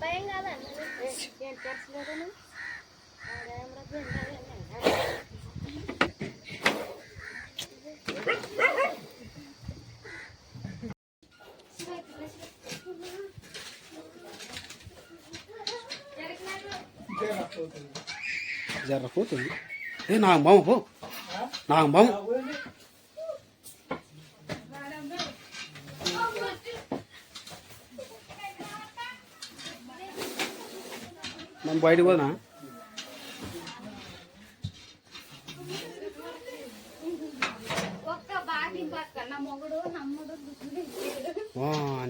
భయం కాదండి ఏం తెరచలేదని జర పోతుంది ఏ నాకు బామ పో. నాకు బామ మనం బయటకు పోనా ఒక్క బాగి పక్క నా మొగుడు నమ్ముడు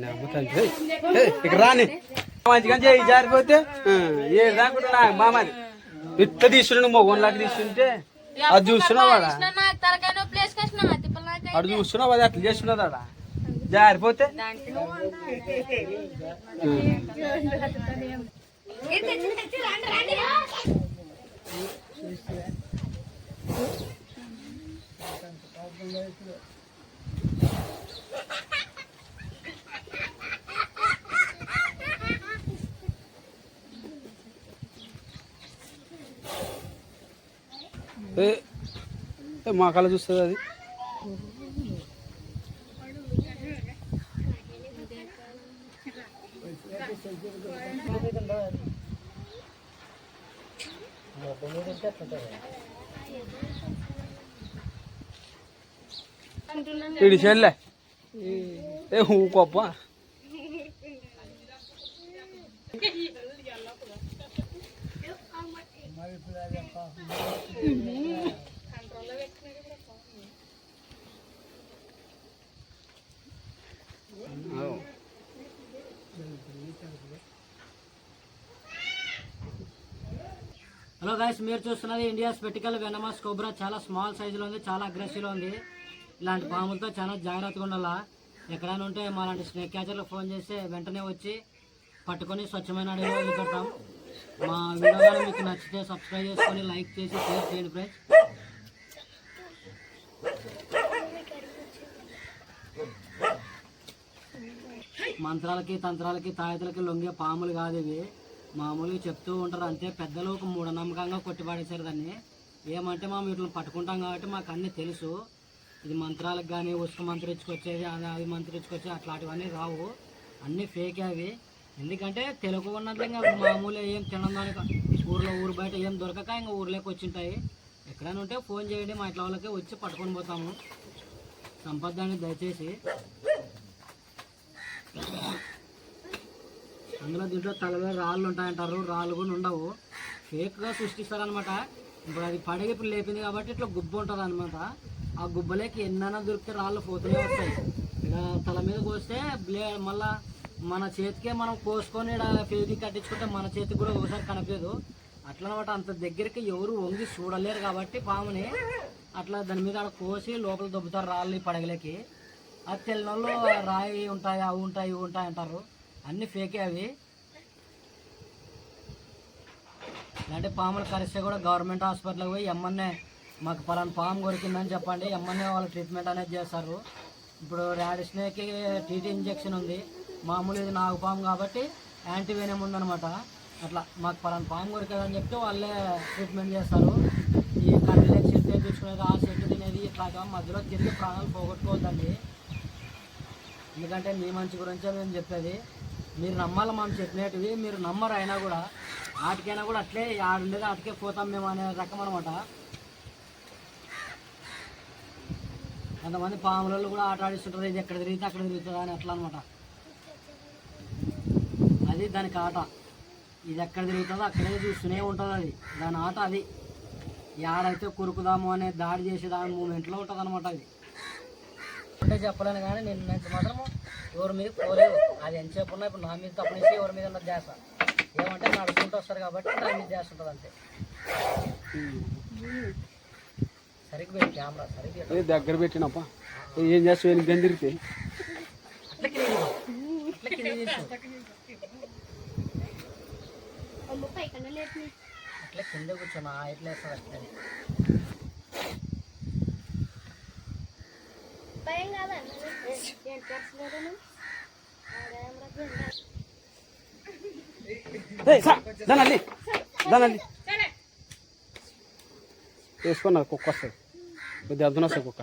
అమ్ముతాను ఇక్కడ రాని మంచిగా చేయి జారిపోతే ఏ దాకా నాకు మామది ఇట్ట తీసుకుని మొగోన్లాగా తీసుకుంటే అది చూస్తున్నావు అడు చూస్తున్నావు అది అట్లా చేస్తున్నది జారిపోతే ఏ ఏ మా కళ చూస్తుంది అది ఇడి చెల్లె ఏ ఊకొప్ప హలో గైస్ మీరు చూస్తున్నది ఇండియా స్పెటికల్ వెనమస్ కోబ్రా చాలా స్మాల్ సైజులో ఉంది చాలా అగ్రెసివ్లో ఉంది. ఇలాంటి పాములతో చాలా జాగ్రత్తగా ఉండాలా? ఎక్కడైనా ఉంటే మా లాంటి స్నేక్ క్యాచర్లకు ఫోన్ చేస్తే వెంటనే వచ్చి పట్టుకొని స్వచ్ఛమైన అడవిలో వదిలిపెడతాం మా వీడియో మీకు నచ్చితే సబ్స్క్రైబ్ చేసుకొని లైక్ చేసి షేర్ చేయండి ఫ్రెండ్స్ మంత్రాలకి తంత్రాలకి తాయతలకి లొంగే పాములు కాదు ఇవి. మామూలుగా చెప్తూ ఉంటారు అంతే. పెద్దలు ఒక మూఢనమ్మకంగా కొట్టిపాడేశారు దాన్ని. ఏమంటే మేము వీటిని పట్టుకుంటాం కాబట్టి మాకు అన్నీ తెలుసు. ఇది మంత్రాలకు కానీ ఉసుక మంత్రించుకొచ్చేది అది అవి మంత్రించుకొచ్చేది అట్లాంటివన్నీ రావు. అన్నీ ఫేకే అవి. ఎందుకంటే తెలుగు ఉన్నది ఇంకా మామూలు ఏం తినడానికి ఊర్లో ఊరు బయట ఏం దొరకక ఇంకా ఊర్లోకి వచ్చింటాయి. ఎక్కడైనా ఉంటే ఫోన్ చేయండి మా ఇంట్లో వాళ్ళకి వచ్చి పట్టుకొని పోతాము. సంపదాన్ని దయచేసి. అందులో దీంట్లో తలవే రాళ్ళు ఉంటాయంటారు. రాళ్ళు కూడా ఉండవు. ఫేక్గా సృష్టిస్తారనమాట ఇప్పుడు అది పడగ ఇప్పుడు లేపింది కాబట్టి ఇట్లా గుబ్బ ఉంటుంది అనమాట ఆ గుబ్బలేకి ఎన్నైనా దొరికితే రాళ్ళు పోతూనే వస్తాయి. ఇక తల మీద కోస్తే బ్లే మళ్ళీ మన చేతికే మనం కోసుకొని ఈడ కట్టించుకుంటే మన చేతికి కూడా ఒకసారి కనిపించదు అట్లనమాట అంత దగ్గరికి ఎవరు వంగి చూడలేరు కాబట్టి పాముని అట్లా దాని మీద ఆడ కోసి లోపల దొబ్బుతారు రాళ్ళు ఈ పడగలకి. అది తెల్లనోళ్ళు రాయి ఉంటాయి అవి ఉంటాయి ఇవి ఉంటాయి అంటారు. అన్నీ ఫేకే అవి. అంటే పాములు కరిస్తే కూడా గవర్నమెంట్ హాస్పిటల్కి పోయి ఎమ్మన్నే మాకు పలానా పాము కొరికిందని చెప్పండి ఎమ్మన్నే వాళ్ళు ట్రీట్మెంట్ అనేది చేస్తారు. ఇప్పుడు ర్యాడిస్నేకి టీటీ ఇంజెక్షన్ ఉంది. మామూలు ఇది నాగు పాము కాబట్టి యాంటీవేనియం ఉందనమాట అట్లా మాకు పలానా పాము కొరికదని చెప్తే వాళ్ళే ట్రీట్మెంట్ చేస్తారు. ఈ కళ్ళు చెట్టు తీసుకునేది ఆ చెట్టు తినేది ఇట్లాగా మధ్యలో తిరిగి ప్రాణాలు పోగొట్టుకోవద్దండి. ఎందుకంటే మీ మంచి గురించే మేము చెప్పేది. మీరు నమ్మాలి మనం చెప్పినట్టువి మీరు నమ్మరు అయినా కూడా. వాటికైనా కూడా అట్లే ఆడుండేది అటుకే పోతాం మేము అనే రకం అనమాట కొంతమంది పాములలో కూడా ఆట ఆడిస్తుంటారు ఇది ఎక్కడ తిరిగితే అక్కడ తిరుగుతుంది అని అట్లా అనమాట అది దానికి ఆట. ఇది ఎక్కడ తిరుగుతుందో అక్కడే చూస్తూనే ఉంటుంది అది. దాని ఆట అది. యాడైతే కురుకుదాము అనే దాడి చేసే దాని మూమెంట్లో ఉంటుంది అనమాట అది. అంటే చెప్పలేను కానీ నేను నుంచి మాత్రం ఎవరి మీద పోలేదు. అది ఎంత చెప్పు ఉన్నా ఇప్పుడు నా మీద తప్పనిసి ఎవరి మీద ఉన్నది చేస్తా. ఏమంటే నడుచుకుంటూ వస్తారు కాబట్టి నా మీద చేస్తుంటుంది అంతే. సరిగ్గా పెట్టి కెమెరా సరిగ్గా దగ్గర పెట్టినప్ప. ఏం చేస్తావు? గందిరితే అట్లా కింద తీసుకో. అట్లా కింద తీసుకో. ముప్పై కన్నా లేపు అట్లా కింద కూర్చోమా ఎట్లా వేస్తుంది భయం కాదా ఏం చేస్తలేదు కుక్క వస్తుంది. కొద్దిగా అర్థం వస్తుంది కుక్క.